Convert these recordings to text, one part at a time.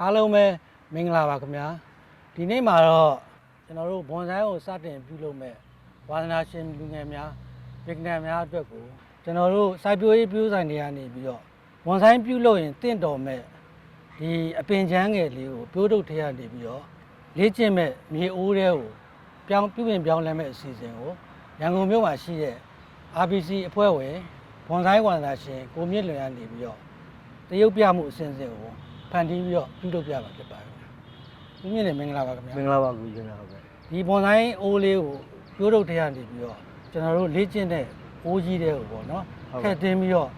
အားလုံးပဲမင်္ဂလာပါခင်ဗျာဒီနေ့မှာတော့ကျွန်တော်တို့ဘွန်ဆိုင်ကိုစတင်ပြုလုပ်မဲ့ဝါသနာရှင်လူငယ်များဗစ်ကနမ်များအတွက်ကိုကျွန်တော်တို့စိုက်ပျိုးရေးပြုဆိုင်တွေကနေပြီးတော့ဘွန်ဆိုင်ပြုလုပ်ရင်တင့်တော်မဲ့ဒီအပင်ချမ်းငယ်လေးကိုပြိုးတုတ်ထဲကနေပြီးတော့လေ့ကျင့်မဲ့မြေအိုးတွေကိုပြောင်းပြုပြင်ပြောင်းလဲမဲ့အစီအစဉ်ကိုရန်ကုန်မြို့မှာရှိတဲ့ RBC အဖွဲ့ဝင်ဘွန်ဆိုင်ဝါသနာရှင်ကိုမြင့်လွင်ကနေပြီးတော့တရုတ်ပြမှုအစဉ်အစဉ်ကို ဖန်တီးပြီးတော့ပြုလုပ်ပြမှာဖြစ်ပါတယ်။ဒီမြင့်လည်းမင်္ဂလာပါခင်ဗျာမင်္ဂလာပါကူရှင်ဟုတ်ကဲ့။ဒီဘွန်ဆိုင်အိုးလေးကိုပြိုးထုတ်ထဲကနေပြီးတော့ကျွန်တော်တို့လေ့ကျင့်တဲ့အိုးကြီးတဲ့ကိုပေါ့နော်။ထည့်သွင်းပြီးတော့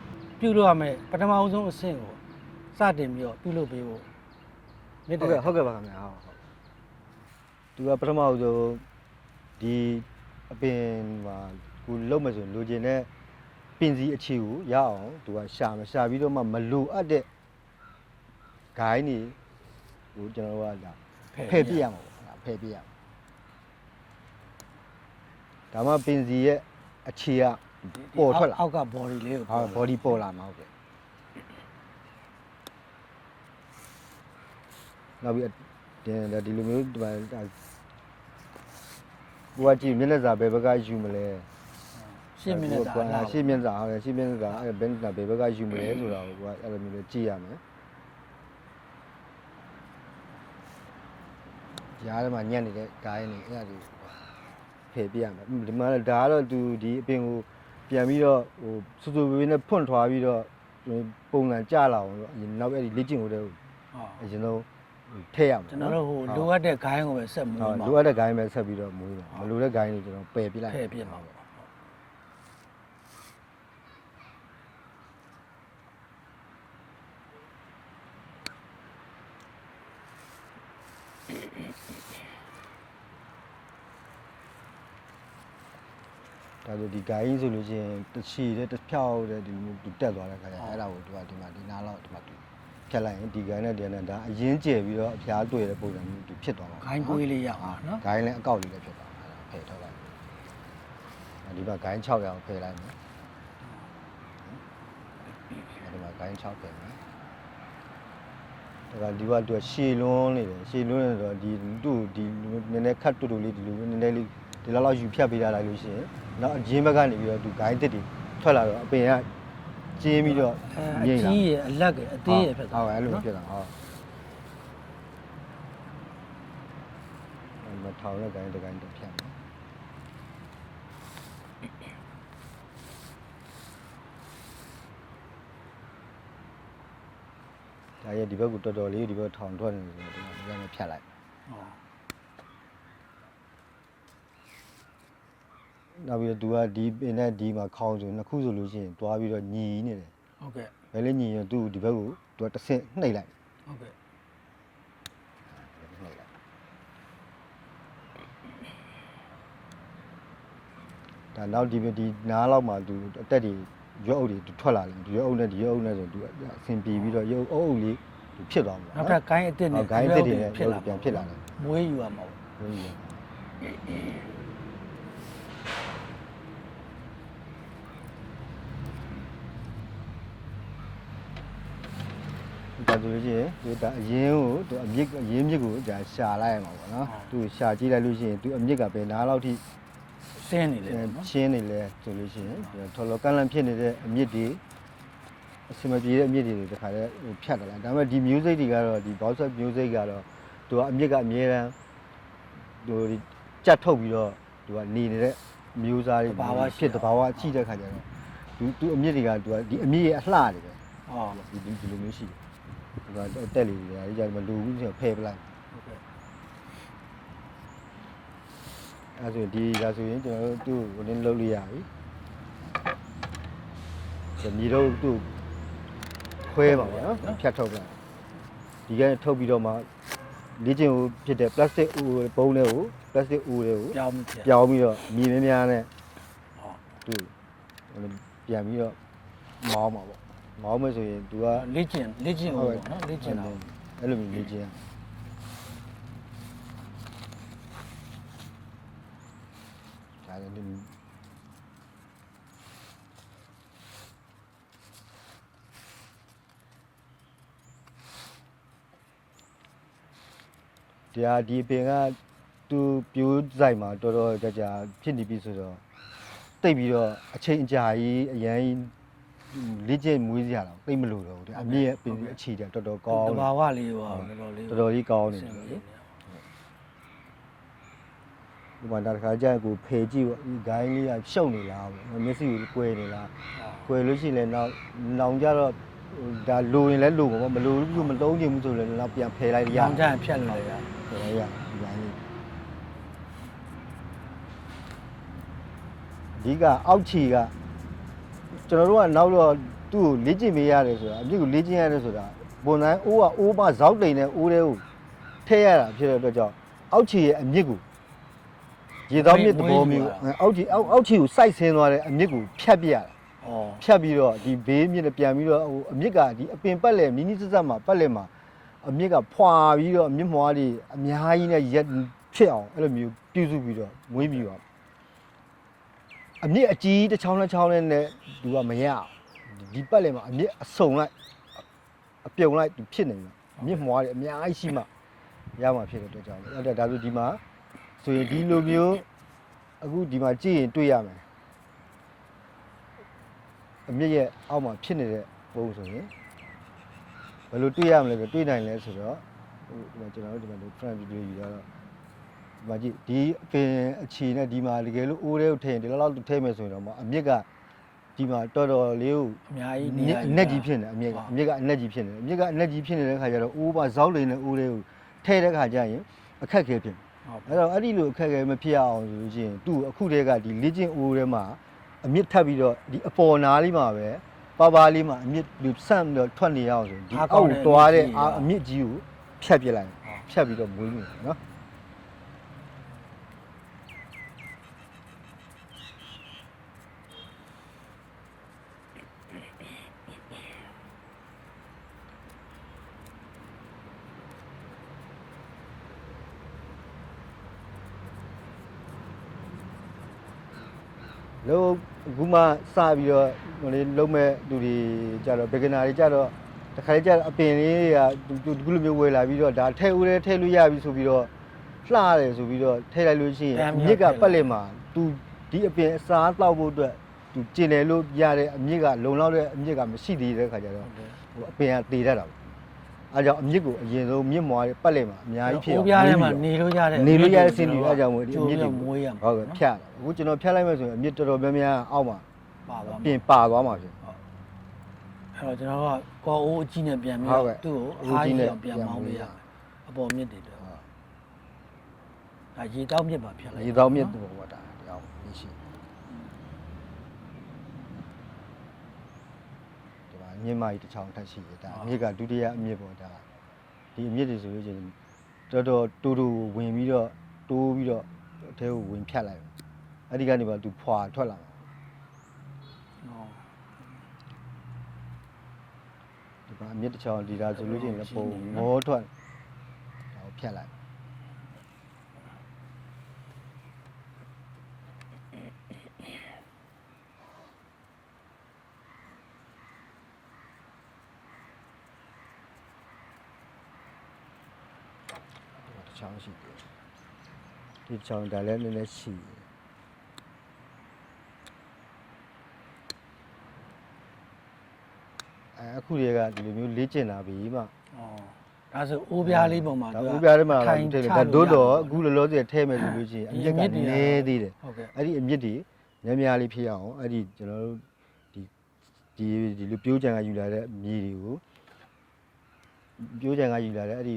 ပြုလုပ်ရမယ်ပထမအဆုံးအဆင့်ကိုစတင်ပြီးတော့ပြုလုပ်ပေးဖို့မြစ်တဟုတ်ယ်ကဲ့ဟုတ်ကဲ့ပါခင်ဗျာဟုတ်ဟုတ်သူကပထမဦးဆုံးဒီအပင်မှာကိုလုံးမဆိုရင်လိုချင်တဲ့ပင်စီအခြေကိုရအောင်သူကရှာမရှာပြီးတော့မှမလိုအပ်တဲ့ ဂိုင်းနေဟိုကျွန်တော်တို့ကဒါဖယ်ပြရမှာပေါ့ဒါဖယ်ပြရမှာဒါမှပင်စီရဲ့အခြေကပေါ်ထွက်လာအောက်က body လေးကိုဟာ body ပေါ်လာမှာဟုတ်ကဲ့နောက်ပြီးတင်ဒါဒီလိုမျိုးဒီမှာဒါကိုကကြည့်မျက်နှာစာဘယ်ဘက်ကယူမလဲရှင်းမိနေတာကိုကရှင်းမျက်နှာဟုတ်တယ်ရှင်းမျက်နှာစာအဲဘယ်နှာဘယ်ဘက်ကယူမလဲဆိုတာကိုကအဲ့လိုမျိုးလေးကြည့်ရမယ် ရားထဲမှာညံ့နေတဲ့ဂိုင်းနေအဲ့ဒါလေးဖယ်ပြရမယ်ဒီမှာဒါကတော့သူဒီအပင်ကိုပြန်ပြီးတော့ဟိုစူစူဝေးနဲ့ဖွန့်ထွားပြီးတော့ပုံစံကြလာအောင်လို့နောက်အဲ့ဒီလေ့ကျင့်ကိုတည်းဟုတ်အရင်ဆုံးထည့်ရမှာကျွန်တော်တို့ဟိုလိုအပ်တဲ့ gain ကိုပဲဆက်မှုဟုတ်မှာလိုအပ်တဲ့ဂိုင်းပဲဆက်ပြီးတော့မွေးပါမလိုတဲ့ဂိုင်းတွေကျွန်တော်ပယ်ပြလိုက်ထည့်ပြမှာပေါ့ ဒါဆိုဒီဂိုင်းဆိုလို့ရှိရင်တစ်ချီတဲ့တစ်ဖြောက်တဲ့ဒီမျိုးသူတက်သွားတဲ့ခါကျရင်အဲ့ဒါကိုသူကဒီမှာဒီနားလောက်ဒီမှာသူဖြတ်လိုက်ရင်ဒီဂိုင်းနဲ့ဒီနဲ့ဒါအရင်ကျယ်ပြီးတော့အဖျားတွေ့တဲ့ပုံစံမျိုးသူဖြစ်သွားမှာ gain ကိုးလေးရအောင်နော်ဂိုင်းလည်းအကောက်လေးလည်းဖြစ်သွားမှာအဲ့ဒါဖယ်ထုတ်လိုက်ဒီမှာဂိုင်း6ရအောင်ဖယ်လိုက်မယ်ဒီမှာဂိုင်း6ဖယ်မယ် ဒါကဒီဘက်သူကရှည်လွန်းနေတယ်ရှည်လွန်းနေတော့ဒီသူ့ဒီနည်းနည်းခတ်တူတူလေးဒီလိုနည်းနည်းလေးဒီလောက်လောက်ယူဖြတ်ပေးရလိုက်လို့ရှိရင်နောက်အရင်ဘက်ကနေပြီးတော့သူဂိုင်းတစ်တွေထွက်လာတော့အပင်ကကျင်းပြီးတော့အဲအငိမ့်လာကြီးရအလက်ကအသေးရဖြစ်သွားဟုတ်အဲ့လိုနော်ဖြစ်တာဟုတ်အဲ့မထောင်တဲ့ဂိုင်းတစ်ဂိုင်းတစ်ဖြတ်မယ် ဒါရဲ့ဒီဘက်ကိုတော်တော်လေးဒီဘက်ထောင်ထွက်နေတယ်ဒီမှာဒီဘက်နဲ့ဖြတ်လိုက်ဟောနောက်ပြီးတော့သူကဒီပင်နဲ့ဒီမှာခေါင်းဆိုနှစ်ခုဆိုလို့ရှိရင်တွားပြီးတော့ညီနေတယ်ဟုတ်ကဲ့ဘယ်လဲညီရင်သူ့ဒီဘက်ကိုသူကတစ်ဆင့်နှိပ်လိုက်ဟုတ်ကဲ့နှိပ်လိုက်ဒါနောက်ဒီဒီနားလောက်မှာသူအတက်တွေ ရွက်အုပ်တွေသူထွက်လာတယ်ဒီရွက်အုပ်နဲ့ဒီရွက်အုပ်နဲ့ဆိုသူအဆင်ပြေပြီးတော့ရုပ်အုပ်အုပ်လေးသူဖြစ်သွားမှာနောက်ထပ် gain အစ်စ်နဲ့ဂိုင်းအစ်စ်တွေနဲ့ဖြစ်လာပြန်ဖြစ်လာတယ်မွေးယူရမှာပေါ့ဟုတ်ပြီဒါဆိုလို့ရှိရင်သူဒါအရင်ကိုသူအမြစ်အရင်မြစ်ကိုဒါရှာလိုက်ရမှာပေါ့နော်သူရှာကြည့်လိုက်လို့ရှိရင်သူအမြစ်ကဘယ်နားလောက်ထိ စင်းနေလေပေါ့နော်ရှင်းနေလဲဆိုလို့ရှိရင်ထော်လော်ကန့်လန့်ဖြစ်နေတဲ့အမြစ်တွေအစမပြေတဲ့အမြစ်တွေတခါတည်းဟိုဖြတ်တယ်လားဒါပေမဲ့ဒီ music တွေကတော့ဒီ box set music ကတော့သူကအမြစ်ကအမြဲတမ်းသူဒီကြက်ထုတ်ပြီးတော့သူကနေနေတဲ့မျိုးစားတွေဖြစ်တဘာဝရှိတဲ့ခါကျတော့သူသူအမြစ်တွေကသူကဒီအမြစ်ရဲ့အလှတွေပဲဟောဒီဒီဒီလိုမျိုးရှိတယ်သူကတက်လေးတွေဒါကြီးကြမလိုဘူးဆိုဖယ်ပလိုက် ဟုတ်ကဲ့ အဲဆိုဒီဒါဆိုရင်ကျွန်တော်တို့သူ့ကိုလင်းလုပ်လို့ရပြီဒီမြေတော့သူ့ခွဲပါဘောနော်ဖြတ်ထုတ်လိုက်ဒီကနေ့ထုတ်ပြီးတော့မှလေ့ကျင့်ကိုဖြစ်တဲ့ plastic ဥပုံးလေးကို plastic ဥတွေကိုပြောင်းပြီးဖြစ်ပြောင်းပြီးတော့မြေများများနဲ့ဟောသူ့ပြန်ပြီးတော့မောင်းပါပေါ့မောင်းမယ်ဆိုရင်သူကလေ့ကျင့်လေ့ကျင့်အောင်ပေါ့နော်လေ့ကျင့်အောင်အဲ့လိုမျိုးလေ့ကျင့် ဒါလည်းဒီဟာဒီပင်ကသူပြိုးဆိုင်မှာတော်တော်ကြာကြာဖြစ်နေပြီဆိုတော့တိတ်ပြီးတော့အချိန်အကြာကြီးအရန်ကြီးလေ့ကျင့်မွေးစရာတော့တိတ်မလို့တော့ဘူးဒီအမြင့်ရဲ့ပင်အခြေတယ်တော်တော်ကောင်းတတယ်ဘာဝလေးရောတော်တော်လေးတော်တော်လေးကောင်းနေတယ် လေဒီမှာဒါတစ်ခါကျရင်ကိုဖေကြည့်ပေါ့ဒီဂိုင်းလေးကရှုပ်နေလားပေါ့မျက်စိကိုကွယ်နေလားကွယ်လို့ရှိရင်လည်းနောက်နောင်ကြတော့ဟိုဒါလိုရင်လည်းလိုမှာပေါ့မလိုဘူးမလုံးချင်ဘူးဆိုလည်းနောက်ပြန်ဖယ်လိုက်ရရောင်ချမ်းဖြတ်လို့ရတော်တော်ရဒီဂိုင်းလေးအဓိကအောက်ခြေကကျွန်တော်တို့ကနောက်တော့သူ့ကိုလေ့ကျင့်ပေးရတယ်ဆိုတာအပြစ်ကိုလေ့ကျင့်ရတယ်ဆိုတာဘုံတိုင်းအိုးကအိုးမဇောက်တိန်နဲ့အိုးတဲ့ကိုထည့်ရတာဖြစ်တဲ့အတွက်ကြောင့်အောက်ခြေရဲ့အမြစ်ကို ရေသောမြစ်သဘောမျိုးအဲအောက်ခြေအောက်အောက်ခြေကိုစိုက်ဆင်းသွားတဲ့အမြစ်ကိုဖြတ်ပြရတာဩဖြတ်ပြီးတော့ဒီဘေးမြစ်နဲ့ပြန်ပြီးတော့ဟိုအမြစ်ကဒီအပင်ပတ်လဲနီးနီးစပ်စပ်မှာပတ်လဲမှာအမြစ်ကဖွာပြီးတော့အမြစ်မွားတွေအများကြီးနဲ့ရက်ဖြစ်အောင်အဲ့လိုမျိုးပြုစုပြီးတော့မွေးပြီးတော့အမြစ်အကြီးတစ်ချောင်းတစ်ချောင်းနဲ့နဲ့သူကမရအောင်ဒီပတ်လဲမှာအမြစ်အစုံလိုက်အပြုံလိုက်သူဖြစ်နေတယ်အမြစ်မွားတွေအများကြီးရှိမှရမှာဖြစ်တဲ့အတွက်ကြောင့်အဲ့ဒါဒါဆိုဒီမှာ ဆိုရင်ဒီလိုမျိုးအခုဒီမှာကြည့်ရင်တွေ့ရမယ်အမြင့်ရဲ့အောက်မှာဖြစ်နေတဲ့ပုံဆိုရင်ဘယ်လိုတွေ့ရမလဲဆိုတွေ့နိုင်လဲဆိုတော့ဟိုဒီမှာကျွန်တော်တို့ဒီမှာ front video ယူရတော့ဒီမှာကြည့်ဒီအပင်အခြေနဲ့ဒီမှာတကယ်လို့အိုးတွေကိုထည့်ရင်ဒီလောက်လောက်ထည့်မယ်ဆိုရင်တော့မအမြင့်ကဒီမှာတော်တော်လေးကိုအများကြီးအနက်ကြီးဖြစ်နေအမြင့်ကအမြင့်ကအနက်ကြီးဖြစ်နေအမြင့်ကအနက်ကြီးဖြစ်နေတဲ့ခါကျတော့အိုးပါဇောက်လိန်နဲ့အိုးတွေကိုထည့်တဲ့ခါကျရင်အခက်ခဲဖြစ်ဟုတ် အဲ့တော့အဲ့ဒီလိုအခက်အခဲမဖြစ်အောင်ဆိုလို့ရှိရင်သူ့အခုတည်းကဒီလေ့ကျင့်အိုးထဲမှာအမြင့်ထပ်ပြီးတော့ဒီအပေါ်နားလေးမှာပဲပါပါလေးမှာအမြင့်ဒီဆန့်ပြီးတော့ထွက်နေရအောင်ဆိုဒီအောက်ကိုတွားတဲ့အာအမြင့်ကြီးကိုဖြတ်ပြလိုက်ဖြတ်ပြီးတော့မွေးနေတယ်နော် လို့အခုမှစပြီးတော့ဟိုလေလုံးမဲ့လူတွေကြတော့ beginner တွေကြတော့တခါလေကြတော့အပင်လေးတွေကသူဒီလိုမျိုးဝယ်လာပြီးတော့ဒါထဲဦးတယ်ထဲလို့ရပြီဆိုပြီးတော့လှတယ်ဆိုပြီးတော့ထဲလိုက်လို့ရှိရင်အမြစ်ကပတ်လက်မှာသူဒီအပင်အစားတောက်ဖို့အတွက်သူကျင်တယ်လို့ရတဲ့အမြစ်ကလုံလောက်တဲ့အမြစ်ကမရှိသေးတဲ့ခါကျတော့ဟိုအပင်ကတည်တတ်တာပေါ့ အဲကြောင့်အမြစ်ကိုအရင်ဆုံးမြစ်မွားတဲ့ပတ်လက်မှာအများကြီးဖြစ်အိုးအောင်ပြားထဲမှာနေလို့ရတဲ့နေလို့ရတဲ့စင်တွေအဲကြောင့်မို့ဒီအမြစ်တွေမွေးရမှာဟုတ်ကဲ့ဖြတ်အခုကျွန်တော်ဖြတ်လိုက်မယ်ဆိုရင်အမြစ်တော်တော်များများအောက်မှာပါသွားပြင်ပါသွားမှာဖြစ် အဲ့တော့ကျွန်တော်ကကောအိုးအကြီးနဲ့ပြန်ပြီးဟုတ်ကဲ့သူ့ကိုအိုးအားကြီးကြီးနဲ့အောင်ပြန်ပြန်မောင်းမောင်းပေးပေးရရအပေါ်မြစ်တွေတော့ဒါရေတောက်မြစ်ပါဖြစ်လိုက်ရေသောမြစ်ပေါ်မှာဒါတရားရရှိဒီ မှာမြစ်မကြီးတစ်ချောင်းထပ်ရှိတယ်ဒါအမြစ်ကဒုတိယအမြစ်ပေါ်ဒါဒီအမြစ်တွေဆိုလို့ရှိရင်တော်တော်တူတူဝင်ပြီးတော့တိုးပြီးတော့အထဲကိုဝင်ဖြတ်လိုက်အဲ့ဒီကနေပါသူဖွာထွက်လာမှာဟုတ်ဒီမှာအမြစ်တစ်ချောင်းဒီဒါဆိုလို့ရှိရင်လည်းပုံငေါထွက်ဒါကိုဖြတ်လိုက်ဒီတစ် ချောင်းရှိတယ်ဒီတစ်ချောင်းဒါလည်းနည်းနည်းရှိတယ်အဲအခုတွေကဒီလိုမျိုးလေ့ကျင့်လာပြီမှဩဒါဆိုအိုးပြားလေးပုံမှာဒါသူကဥပြားထဲမှာထိုင်ထည့်တယ်ချဒါလို့ဒို့တော့ရအခုလောလောဆယ်ထဲမယ်ဆိုလို့ရှိရင်အဒီမြစ်ကအမြစ်တွေကနည်းသေးတယ်ဟုတ်ကဲ့အဲ့ဒီအမြစ်တွေများများလေးဖြစ်အောင်အဲ့ဒီကျွန်တော်တို့ဒီဒီဒီလိုပြိုးကြံကယူလာတဲ့မြေတွေကိုပြိုးကြံကယူလာတဲ့အဲ့ဒီ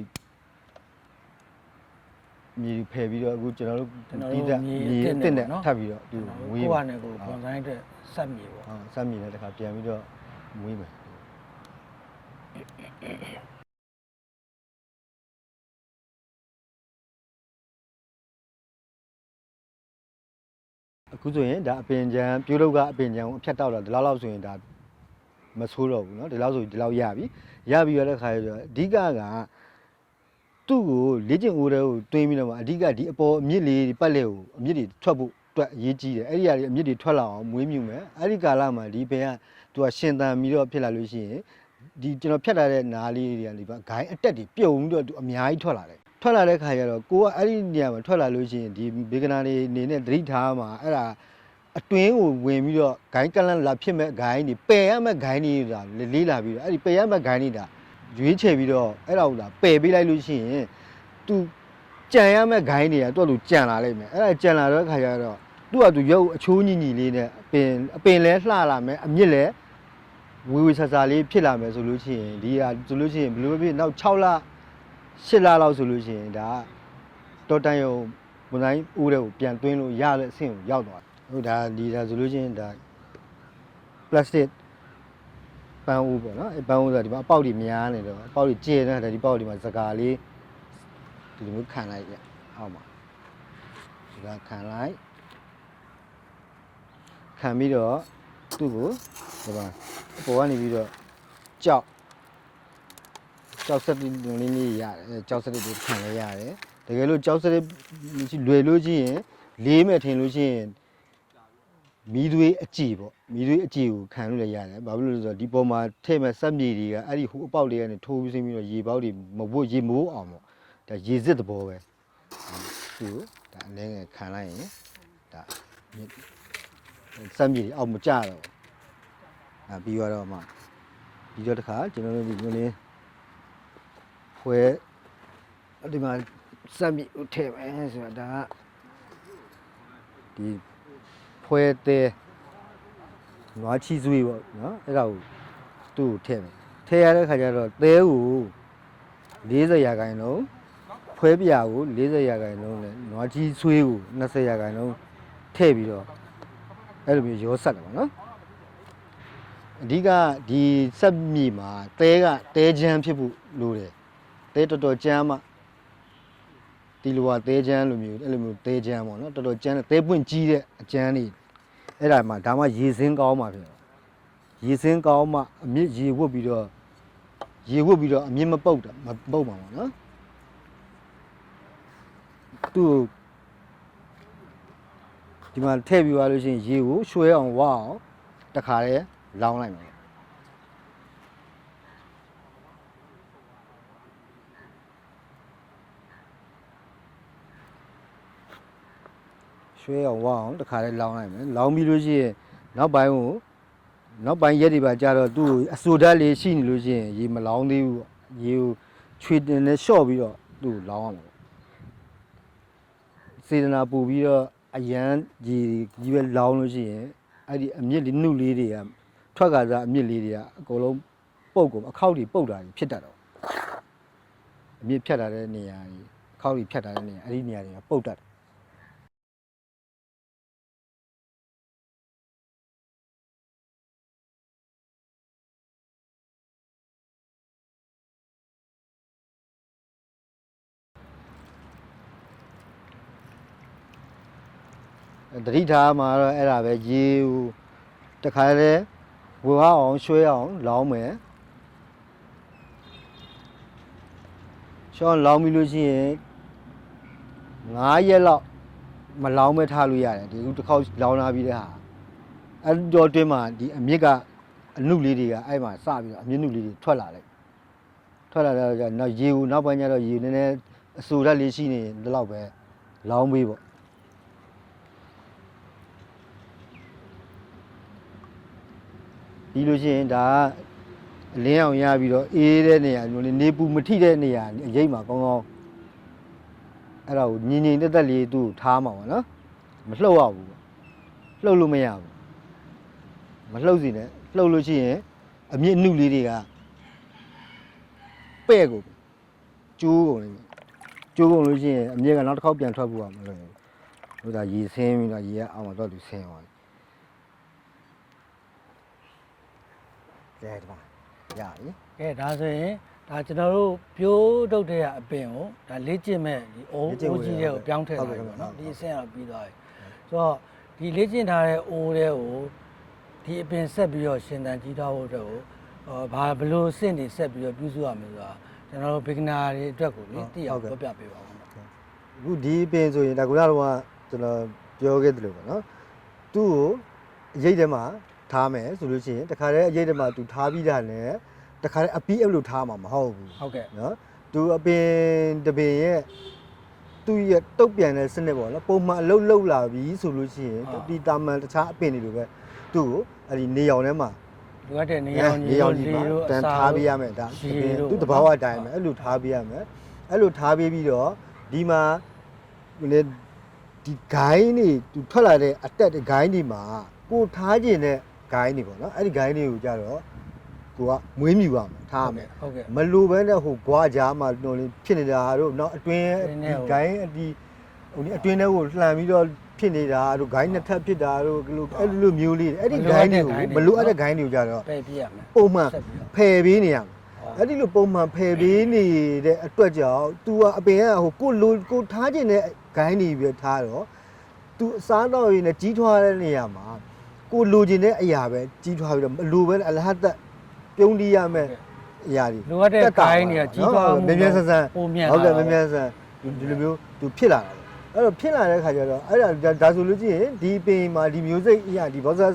မြေတွေဖယ်ပြီးတော့အခုကျွန်တော်တို့ ကျွန်တော်တို့ တိတက် မြေ မြေ အ အ စ် စ် စ် စ် နဲ့ နဲ့ နော် ထပ်ပြီးတော့သူဝေး ကို ပါ ကနဲ့ကိုပုံစံအတွက်ဆက်မြေပေါ့ ဟုတ်စမ်းမြေနဲ့တခါပြန်ပြီးတော့မွေးမယ်အခုဆိုရင်ဒါအပင်ချံပြိုးတော့ကအပင်ချံကိုအဖြတ်တောက်တာဒီလောက်လောက်ဆိုရင်ဒါမဆိုးတော့ဘူးเนาะဒီလောက်ဆိုဒီလောက်ရပြီရပြီရတဲ့ခါကျတော့အဓိကက သူ့ကိုလေ့ကျင့်ဦးတဲ့ကိုတွင်းပြီးတော့မှအဓိကဒီအပေါ်အမြစ်လေးပတ်လက်ကိုအမြစ်တွေထွက်ဖို့အတွက်အရေးကြီးတယ်အဲ့ဒီအရာတွေအမြစ်တွေထွက်လာအောင်မွေးမြူမယ်အဲ့ဒီကာလမှာဒီပင်ကသူကရှင်သန်ပြီးတော့ဖြစ်လာလို့ရှိရင်ဒီကျွန်တော်ဖြတ်လာတဲ့နားလေးတွေကနေပါဂိုင်းအတက်တွေပြုံပြီးတော့သူအများကြီးထွက်လာတယ်ထွက်လာတဲ့ခါကျတော့ကိုကအဲ့ဒီနေရာမှာထွက်လာလို့ရှိရင်ဒီဘေကနာတွေအနေနဲ့သတိထားမှာအဲ့ဒါအတွင်းကိုဝင်ပြီးတော့ဂိုင်းကလန်လာဖြစ်မဲ့ဂိုင်းတွေပယ်ရမဲ့ဂိုင်းတွေဒါလေးလာပြီးတော့အဲ့ဒီပယ်ရမဲ့ဂိုင်းတွေဒါ ရွေးချယ်ပြီးတော့အဲ့ဒါကိုဒါပယ်ပေးလိုက်လို့ရှိရင် तू ကြံရမဲ့ဂိုင်းတွေကသူ့အတူကြံလာလိမ့်မယ်အဲ့ဒါကြံလာတဲ့ခါကျတော့သူ့အတူရုပ်အချိုးညီညီလေးနဲ့အပင်အပင်လဲလှလာမယ်အမြင့်လဲဝေဝေဆာဆာလေးဖြစ်လာမယ်ဆိုလို့ရှိရင်ဒီဟာဆိုလို့ရှိရင်ဘယ်လိုပဲဖြစ်နောက်6လ8လလောက်ဆိုလို့ရှိရင်ဒါကတော်တန်ရုံဝန်တိုင်းဦးတဲ့ကိုပြန်သွင်းလို့ရတဲ့အဆင့်ကိုရောက်သွားတယ်ဟုတ်ဒါဒီဒါဆိုလို့ရှိရင်ဒါ plastic ပန်းဦးပေါ့နော်အဲပန်းဦးဆိုတာဒီမှာအပေါက်တွေများနေတော့အပေါက်တွေကျဲနေတာဒီပေါက်တွေမှာစကားလေးဒီလိုမျိုးခံလိုက်ပြအောက်မှာဒီကခံလိုက်ခံပြီးတော့သူ့ကိုဒီမှာအပေါ်ကနေပြီးတော့ကြောက်ကြောက်စက်လေးလေးလေးရတယ်အဲကြောက်စက်လေးတွေခံလဲရတယ်တကယ်လို့ကြောက်စက်လေးလွယ်လို့ရှိရင်လေးမဲ့ထင်လို့ရှိရင် မီးသွေးအကြည်ပေါ့မီးသွေးအကြည်ကိုခံလို့လည်းရတယ်ဘာဖြစ်လို့လဲဆိုတော့ဒီပေါ်မှာထည့်မဲ့စက်မြေတွေကအဲ့ဒီဟိုအပေါက်တွေကနေထိုးပြီးဆင်းပြီးတော့ရေပေါက်တွေမဝတ်ရေမိုးအောင်ပေါ့ဒါရေစစ်သဘောပဲသူ့ကိုဒါအလဲငယ်ခံလိုက်ရင်ဒါမြစ်စမ်းမြေတွေအောက်မကြတော့ဘူးအဲပြီးတော့မှပြီးတော့တခါကျွန်တော်တို့ဒီမျိုးလေးဖွဲအဲ့ဒီမှာစမ်းမြေကိုထည့်မယ်ဆိုတာဒါကဒီ ဖွဲတဲ့နွားချီစွေးပေါ့နော်အဲ့ဒါကိုသူ့ကိုထည့်မယ်ထည့်ရတဲ့ခါကျတော့သဲကို40ရာခိုင်နှုန်းဖွဲပြာကို40ရာခိုင်နှုန်းနဲ့နွားကြီးဆွေးကို20ရာခိုင်နှုန်းထည့်ပြီးတော့အဲ့လိုမျိုးရောဆက်တယ်ပေါ့နော်အဓိကဒီစက်မြေမှာတဲကတဲချမ်းဖြစ်ဖို့လိုတယ်တဲတော်တော်ချမ်းမှဒီလိုဟာတဲချမ်းလိုမျိုးအဲ့လိုမျိုးတဲချမ်းပေါ့နော်တော်တော်ချမ်းတဲ့တဲပွင့်ကြီးတဲ့အချမ်းတွေ အဲ့ဒါမှဒါမှရေစင်းကောင်းမှဖြစ်တော့ရေစင်းကောင်းမှအမြင့်ရေဝတ်ပြီးတော့ရေဝတ်ပြီးတော့အမြင့်မပုတ်တာမပုတ်ပါဘူးနော်သူ့ကိုဒီမှာထည့်ပြီးသွားလို့ရှိရင်ရေကိုရွှဲအောင်ဝအောင်တခါတည်းလောင်းလိုက်မယ် ရွှဲအောင်ဝအောင်တခါတည်းလောင်းလိုက်မယ်လောင်းပြီးလို့ရှိရင်နောက်ပိုင်းကိုနောက်ပိုင်းရက်တွေပါကြာတော့သူ့ကိုအဆူဓာတ်လေးရှိနေလို့ရှိရင်ရေမလောင်းသေးဘူးပေါ့ရေကိုချွေတင်နဲ့လျှော့ပြီးတော့သူ့ကိုလောင်းအောင်ပေါ့စေတနာပူပြီးတော့အရန်ကြီးကြီးပဲလောင်းလို့ရှိရင်အဲ့ဒီအမြင့်လေးနှုတ်လေးတွေကထွက်ကာစားအမြင့်လေးတွေကအကုန်လုံးပုတ်ကုန်အခောက်တွေပုတ်တာတွေဖြစ်တတ်တော့အမြင့်ဖြတ်တာတဲ့နေရာကြီးအခောက်တွေဖြတ်တာတဲ့နေရာအဲ့ဒီနေရာတွေကပုတ်တတ် တယ်တတိထားမှာတော့အဲ့ဒါပဲရေဟိုတခါလေဝေအောင်ရွှဲအောင်လောင်းမယ်ရှောင်းလောင်းပြီးလို့ရှိရင်9ရက်လောက်မလောင်းမဲထားလို့ရတယ်ဒီခုတစ်ခေါက်လောင်းလာပြီးတဲ့ဟာအဲ့တော့တွင်းမှာဒီအမြစ်ကအနုလေးတွေကအဲ့မှာစပြီးတော့အမြင့်နုလေးတွေထွက်လာလိုက်ထွက်လာတော့ကျနောက်ရေကိုနောက်ပိုင်းကျတော့ရေနည်းနည်းအဆူဓာတ်လေးရှိနေရင်ဒီလောက်ပဲလောင်းပေးပေါ့ ပြီးလို့ရှိရင်ဒါကအလင်းအောင်ရပြီးတော့အေးတဲ့နေရာမျိုးလေးနေပူမထိတဲ့နေရာအရိပ်မှာကောင်းကောင်းအဲ့ဒါကိုညင်ညင်တက်တက်လေးသူ့ကိုထားမှာပါနော်မလှုပ်ရဘူးပေါ့လှုပ်လို့မရဘူးမလှုပ်စီနဲ့လှုပ်လို့ရှိရင်အမြင့်အနုလေးတွေကပဲ့ကိုကျိုးကုန်လိမ့်မယ်ကျိုးကုန်လို့ရှိရင်အမြင့်ကနောက်တစ်ခေါက်ပြန်ထွက်ဖို့ကမလွယ်ဘူးဟိုဒါရေဆင်းပြီးတော့ရေကအောက်မှာတော့သူဆင်းသွားတယ် ကဲဒီမှာရပြီကဲဒါဆိုရင်ဒါကျွန်တော်တို့ပြိုးတုတ်တဲ့အပင်ကိုဒါလေးကျင့်မဲ့ဒီအိုးလေ့ကျင့်အိုးဝင်ကြီးရတဲ့ကိုပြောင်းထည့်ဟုတ်လိုကဲ့က်ပေါ့နော်ဟုတ်ဒီကဲ့အဆင့်ကတော့ပြီးသွားပြီဆိုတော့ဒီလေးကျင့်ထားတဲ့အိုးတွေကိုဒီအပင်ဆက်ပြီးတော့ရှင်သန်ကြီးထားဖို့အတွက်ကိုဟောဘာဘယ်လို့စင့်နေဆက်ပြီးတော့ပြုစုရမလဲဆိုတာကျွန်တော်တို့ beginner တွေအတွက်ကိုလေသိအောင်ပြောပြပေးပါဦးအခုဒီပင်ဆိုရင်ဒါကုလားတော့ကကျွန်တော်ပြောခဲ့တယ်လို့ပေါ့နော်သူ့ကိုအရေးထဲမှာ ထားမယ်ဆိုလို့ရှိရင်တခါတည်းအရေးထဲမှာသူထားပြီးတာနဲ့တခါတည်းအပီးအပ်လို့ထားမှာမဟုတ်ဘူးဟုတ်ကဲ့နော်သူအပင်တပင်ရဲ့သူ့ရဲ့တုတ်ပြန်တဲ့စနစ်ပေါ့နော်ပုံမှန်အလုပ်လုပ်လာပြီဆိုလို့ရှိရင်ဒီတာမန်တခြားအပင်တွေလိုပဲသူ့ကိုအဲ့ဒီနေရောင်ထဲမှာလူကတဲ့နေရောင်ကြီးနေရောင်တို့ကြီးလေမှာတို့တန်ထားပေးရမယ်ဒါရေတို့သူ့တဘာဝအတိုင်းပဲအဲ့လိုထားပေးရမယ်အဲ့လိုထားပေးပြီးတော့ဒီမှာလေဒီဂိုင်းတွေသူထွက်လာတဲ့အတက်ဂိုင်းတွေမှာကိုထားခြင်းတဲ့ ဂိုင်းတွေပေါ့နော်အဲ့ဒီဂိုင်းတွေကိုကြတော့ကိုကမွေးမြူရမယ်ထားရမယ်ဟုတ်ကဲ့ မလိုဘဲနဲ့ဟိုဘွားကြားမှာတော်လင်းဖြစ်နေတာတို့နောက်အတွင်းအတွင်းထဲဒီကို ဂိုင်းအဒီဟိုဒီအတွင်းထဲကိုလှန်ပြီးတော့ဖြစ်နေတာတို့ဂိုင်းနှစ်ထပ်ဖြစ်တာတို့ဒီလိုအဲ့ဒီလိုမျိုးလေးတွေအဲ့ဒီဂိုင်းတွေကိုမမလိုလိုအအပ်ပ်တဲ့တဲ့ဂိုဂိုင်းင်းတွေ တွေကိုကြတော့ပယ်ပြရမယ်ပုံမှန်ဆက်ပြီးတော့ဖယ်ပေးနေရမယ် အဲ့ဒီလိုပုံမှန်ဖယ်ပေးနေတဲ့အတွက်ကြောင့် तू อ่ะအပင်ကဟိုကိုလိုကိုထားခြင်းနဲ့ဂိုင်းနေပြီးတော့ထားတော့ तू အစားတော့ရင်းနဲ့ကြီးထွားတဲ့နေရာမှာ ကိုလိုချင်တဲ့အရာပဲကြီးထွားပြီးတော့မလိုပဲနဲ့အလဟတ်တက်ပြုံးတီးရမယ်အရာတွေလိုအပ်တဲ့ဂိုင်းတွေကကြီးထွားမှုမြဲမြဲဆန်းဆန်းပုံမြန်ဟုတ်ကဲ့လာမြဲမြဲဆန်းဒီလိုမျိုး तू ဖြစ်လာတာပေါ့အဲ့တော့ဖြစ်လာတဲ့ခါကျတော့အဲ့ဒါဒါဆိုလို့ရှိရင်ဒီပင်မှာဒီ music အရာဒီဘောဇာ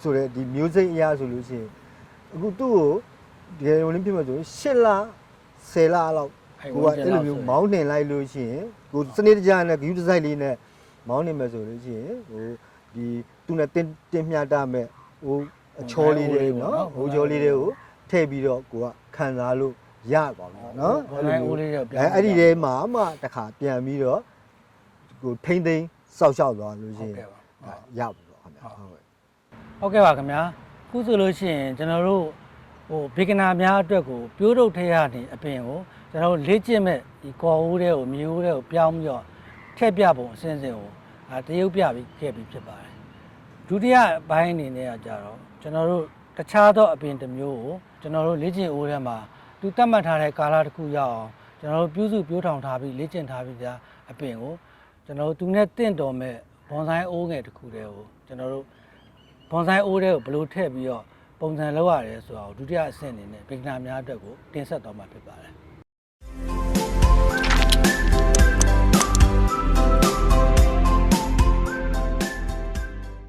ဆိုတဲ့ဒီ music အရာဆိုလို့ရှိရင်အခုသူ့ကိုဒီလိုလင်းဖြစ်မှာဆိုရင်၈လ10လလောက်ကိုကအဲ့လိုမျိုးမောင်းနှင်လိုက်လို့ရှိရင်ကိုစနစ်တကျနဲ့ view design လေးနဲ့မောင်းနှင်မယ်ဆိုလို့ရှိရင်ဟိုဒီ သူနဲ့တင်တင်မျှတမဲ့ဟိုအချောလေးတွေနော်ဟိုချောလေးတွေကိုထည့်ပြီးတော့ကိုကခံစားလို့ရပါပြီနော်ဘောနိုင်ဦးလေးတွေပြန်အဲအဲ့ဒီထဲမှာမှတခါပြန်ပြီးတော့ကိုထိမ့်သိမ်းစောက်ရှောက်သွားလို့ဟုရှိတ်ရင်ကဲ့ပါဒါရပြီပေါ့ခင်ဗျာဟုတ်ကဲ့ဟုတ်ကဲ့ပါခင်ဗျာခုဆိုလို့ရှိရင်ကျွန်တော်တို့ဟိုဘေကနာများအတွက်ကိုပြိုးတုတ်ထဲရနေအပြင်ကိုကျွန်တော်တို့လေ့ကျင့်မဲ့ဒီကော်ဦးတဲ့ကိုမြေဦးတဲ့ကိုပြောင်းပြီးတော့ထည့်ပြပုံအစဉ်စဉ်ကိုအာတရုပ်ပြပြီးခဲ့ပြီးဖြစ်ပါတယ် ဒုတိယဘိုင်းအနေနဲ့ကကြတော့ကျွန်တော်တို့တခြားသောအပင်တစ်မျိုးကိုကျွန်တော်တို့လေ့ကျင့်ဦးထဲမှာသူတတ်မှတ်ထားတဲ့ကာလတစ်ခုရောက်အောင်ကျွန်တော်တို့ပြုစုပြိုးထောင်ထားပြီးလေ့ကျင့်ထားပြီးသားအပင်ကိုကျွန်တော်တို့သူနဲ့တင့်တော်မဲ့ဘွန်ဆိုင်အိုးငယ်တစ်ခုတည်းကိုကျွန်တော်တို့ဘွန်ဆိုင်အိုးတဲ့ကိုဘယ်လိုထည့်ပြီးတော့ပုံစံလောက်ရတယ်ဆိုတော့ဒုတိယအဆင့်အနေနဲ့ဗေကနာများအတွက်ကိုတင်ဆက်သွားမှာဖြစ်ပါတယ်